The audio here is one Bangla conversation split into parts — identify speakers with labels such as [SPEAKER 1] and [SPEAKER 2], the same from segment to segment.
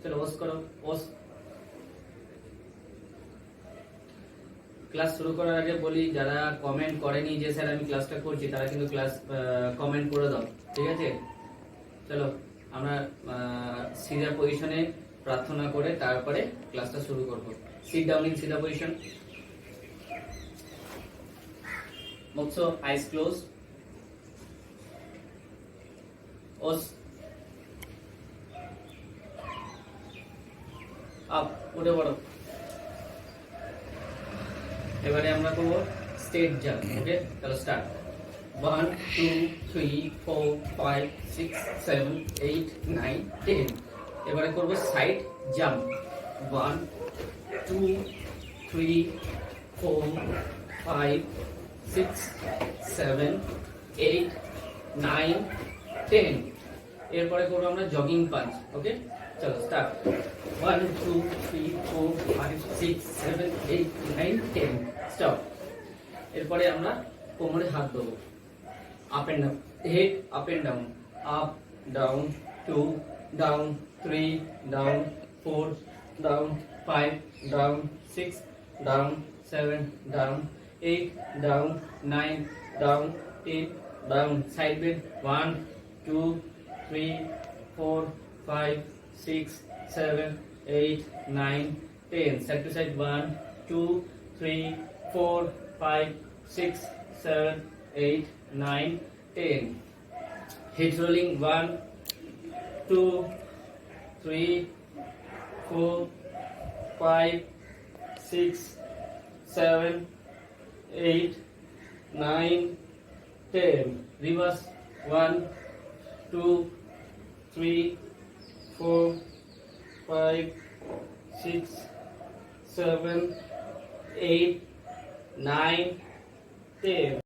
[SPEAKER 1] চলো ওস করো ওস ক্লাস শুরু করার আগে বলি যারা কমেন্ট করেনি যে স্যার আমি ক্লাসটা করছি তারা কিন্তু ক্লাস কমেন্ট করে দাও ঠিক আছে চলো আমরা সিধা পজিশনে প্রার্থনা করে তারপরে ক্লাসটা শুরু করব সিট ডাউন ইন সিধা position Also, eyes closed. Os. Up উঠে পড়ো এবারে আমরা করব স্টেট জাম্প ওকে তাহলে start one two three four five six seven eight nine ten এবারে করব side jump one two three four five six seven eight nine ten এরপরে করব আমরা জগিং পাঞ্চ ওকে চলো start one two three four five six seven eight nine ten stop এরপরে আমরা কোমরে হাত দেবো। Up and down head up and down up down two down three down four down five down six down seven down eight down nine down ten down side bend one two three four five 6, 7, 8, 9, 10. Side to side 1, 2, 3, 4, 5, 6, 7, 8, 9, 10. Head rolling 1, 2, 3, 4, 5, 6, 7, 8, 9, 10. Reverse 1, 2, 3, four, five, six, seven, eight, nine, ten.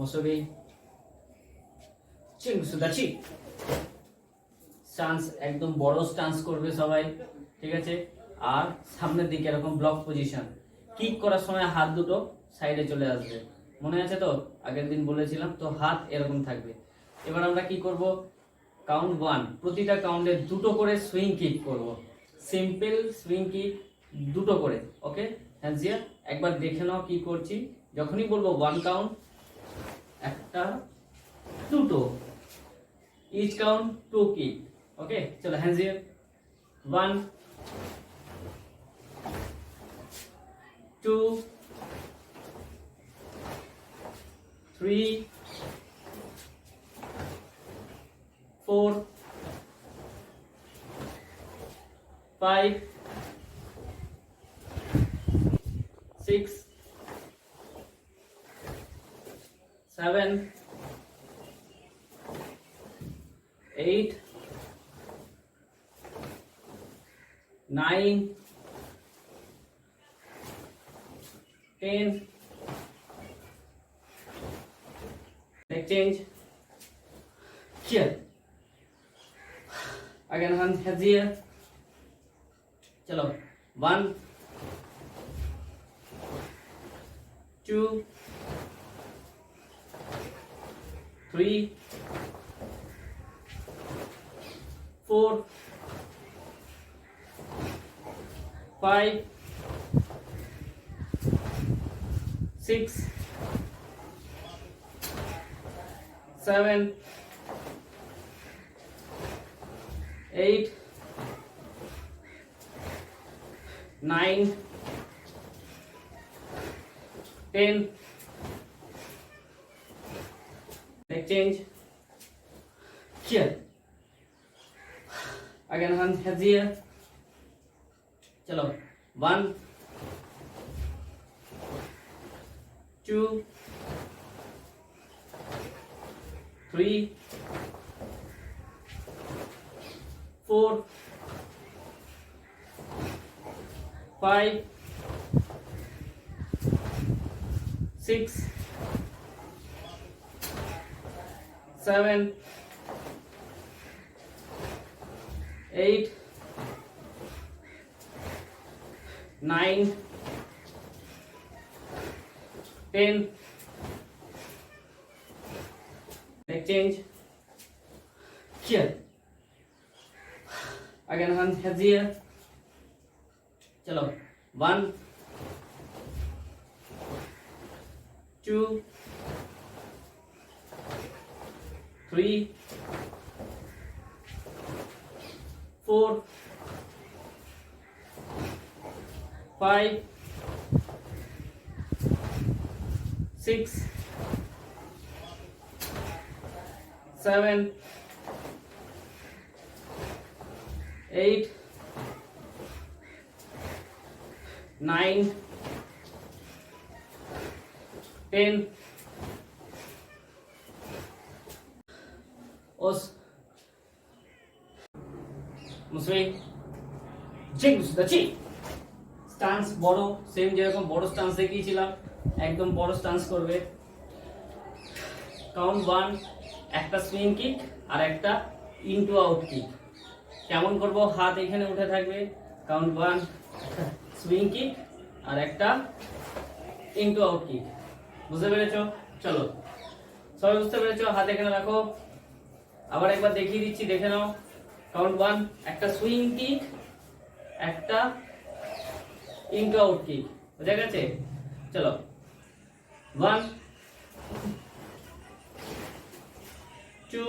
[SPEAKER 1] মসুরি চিং সুদাচি স্টান্স একদম বড় স্টান্স করবে সবাই, ঠিক আছে? আর সামনের দিকে এরকম ব্লক পজিশন কিক করার সময় হাত দুটো সাইডে চলে আসবে। মনে আছে তো? আগের দিন বলেছিলাম, তো হাত এরকম থাকবে। এবার আমরা কি করব? কাউন্ট ওয়ান প্রতিটা কাউন্টে দুটো করে সুইং কিক করব। সিম্পল সুইং কিক দুটো করে ওকে হ্যান্সিয়া একবার দেখে নাও কি করছি। যখনই বলব ওয়ান কাউন্ট একটা দুটো each count two kick okay চলো হ্যান্সিয়া one two three four, five, energy है। चलो one two three four five six seven eight nine ten change again हम हजियर चलो one two three four five, six, seven, eight, nine, ten. Next change. Here. again hand heads here चलो। One two three four, five, six, seven, eight, nine, ten. ওস মুসরি চিক দচি স্টান্স বড় সেম যেরকম বড় স্টান্স দেখিয়েছিলাম একদম বড় স্টান্স করবে। কাউন্ট ওয়ান একটা সুইং কিক আর একটা ইনটু আউট কিক কেমন করব? হাত এখানে উঠে থাকবে। কাউন্ট ওয়ান সুইং কিক আর একটা ইনটু আউট কিক বুঝতে পেরেছ? চলো। সবাই বুঝতে পেরেছ? হাত এখানে রাখো। আবার একবার দেখিয়ে দিচ্ছি দেখে নাও। কাউন্ট ওয়ান একটা সুইং কিক একটা ইনটু আউট কিক বুঝে গেছে? চলো। One two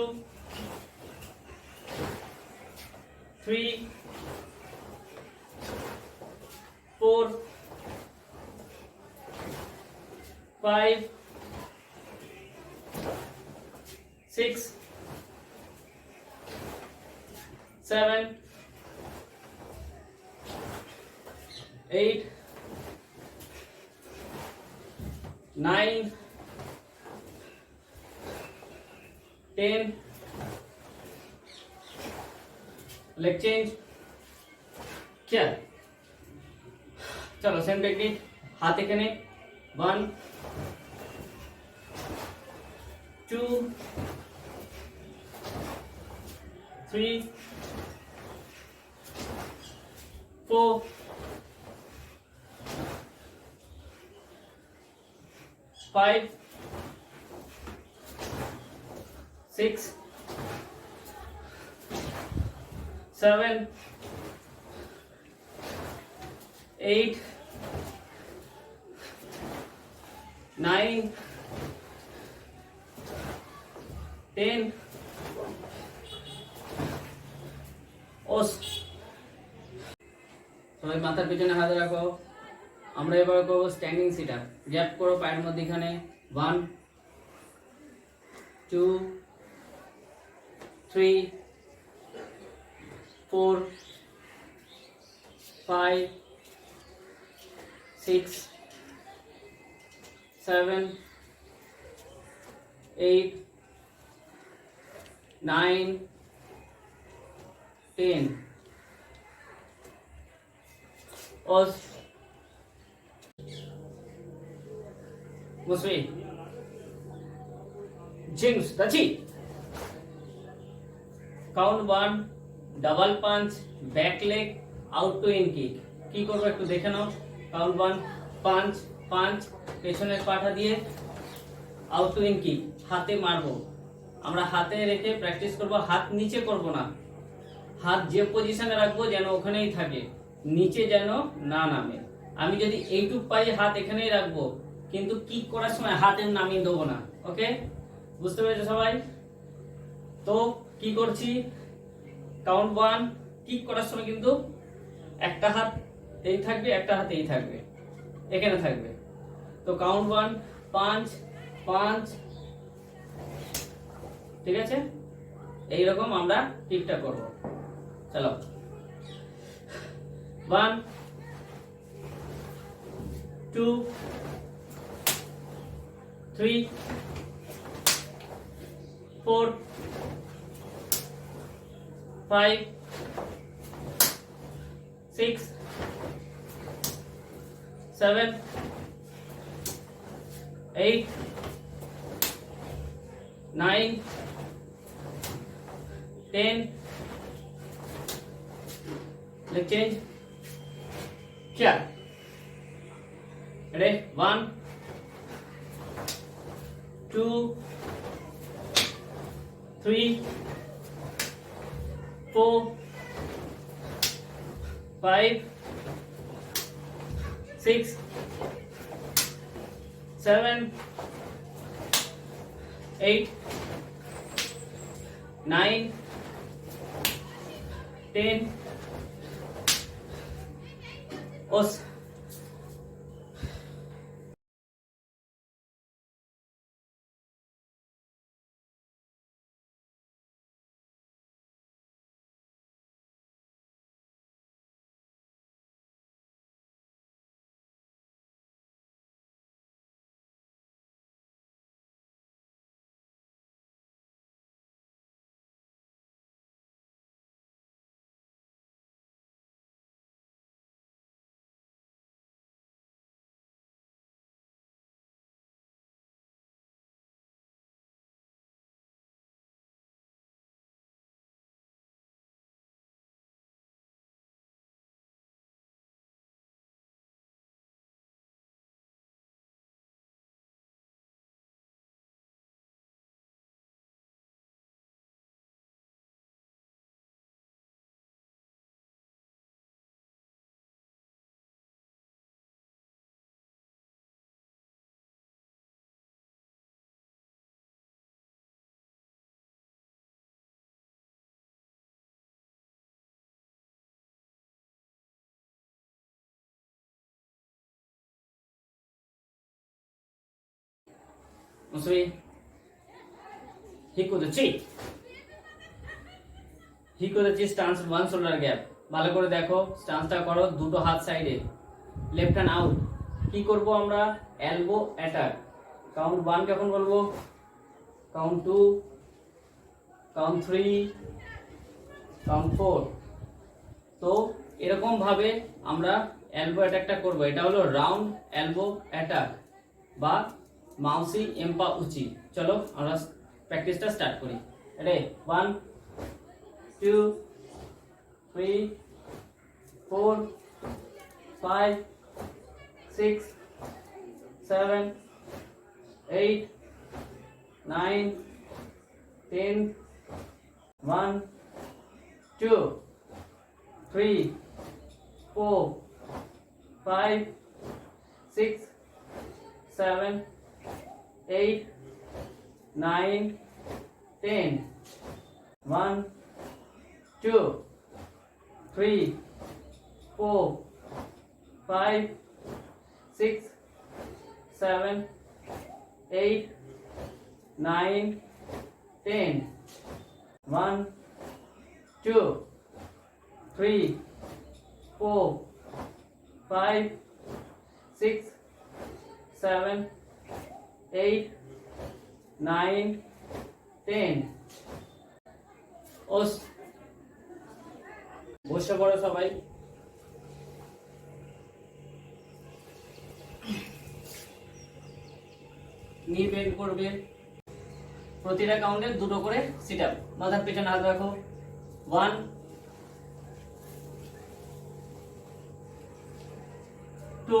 [SPEAKER 1] three, four, five, six, seven, eight, nine, ten. leg change क्या चलो सेम टेक्निक हाथ एखे one two three four five six seven eight nine, ten. ওস সবাই মাথার পিছনে হাত রাখো। আমরা এবার করব স্ট্যান্ডিং সিটার গ্যাপ করো পায়ের মধ্যে এখানে one two three four five six seven eight nine ten Os মুসফি জিংস দাচি count one double punch back leg out two in kick কি করবো একটু দেখে নাও কাউন্ট ওয়ান পাঞ্চ পাঞ্চ পেছনের পাঠা দিয়ে আউট টু ইন কিক, হাতে মারবো। আমরা হাতে রেখে প্র্যাকটিস করব, হাত নিচে করব না। হাত যে পজিশনে রাখব যেন ওখানেই থাকে, নিচে যেন না নামে। আমি যদি এইটুক পাই হাত এখানেই রাখব, কিন্তু কিক করার সময় হাতের নামিয়ে দেবো না, ওকে? বুঝতে পেরেছ সবাই? তো কি করছি? কাউন্ট ওয়ান কিক করার সময় কিন্তু একটা হাত এই থাকবে, একটা হাত এই থাকবে, এখানে থাকবে। তো কাউন্ট ওয়ান পাঁচ পাঁচ। ঠিক আছে? এইরকম আমরা কিকটা করব। চলো। One two three four five six seven eight, nine, ten. Leg change. Here. Ready? One, two, three, four, five, six seven eight nine ten. ওস মুসরি হিক with the cheek হিক with the cheek stance one shoulder gap. ভালো করে দেখো স্টান্সটা করো, দুটো হাত সাইডে লেফট হ্যান্ড আউট কি করব আমরা? এলবো অ্যাটাক কাউন্ট ওয়ান কখন বলব count two count three count four তো এরকম ভাবে আমরা এলবো অ্যাটাকটা করব। এটা হলো রাউন্ড এলবো অ্যাটাক বা মাউসি এম্পা উচি। চলো আমরা প্র্যাকটিসটা স্টার্ট করি। রে one two three four five six seven eight nine ten one two three four five six seven, eight, nine, ten. One, two, three, four, five, six, seven, eight, nine, ten. One, two, three, four, five, six, seven, nine, ten. ওস। বসে পড়ো সবাই। নি বেন্ড করবে। প্রতিটা কাউন্টে দুটো করে সিট আপ মাথার পেছনে হাত রাখো। One two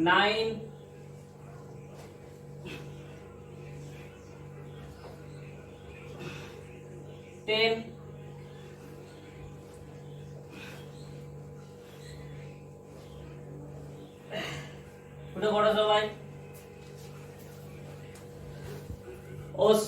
[SPEAKER 1] nine, ten, উঠে পড়ো সবাই ওস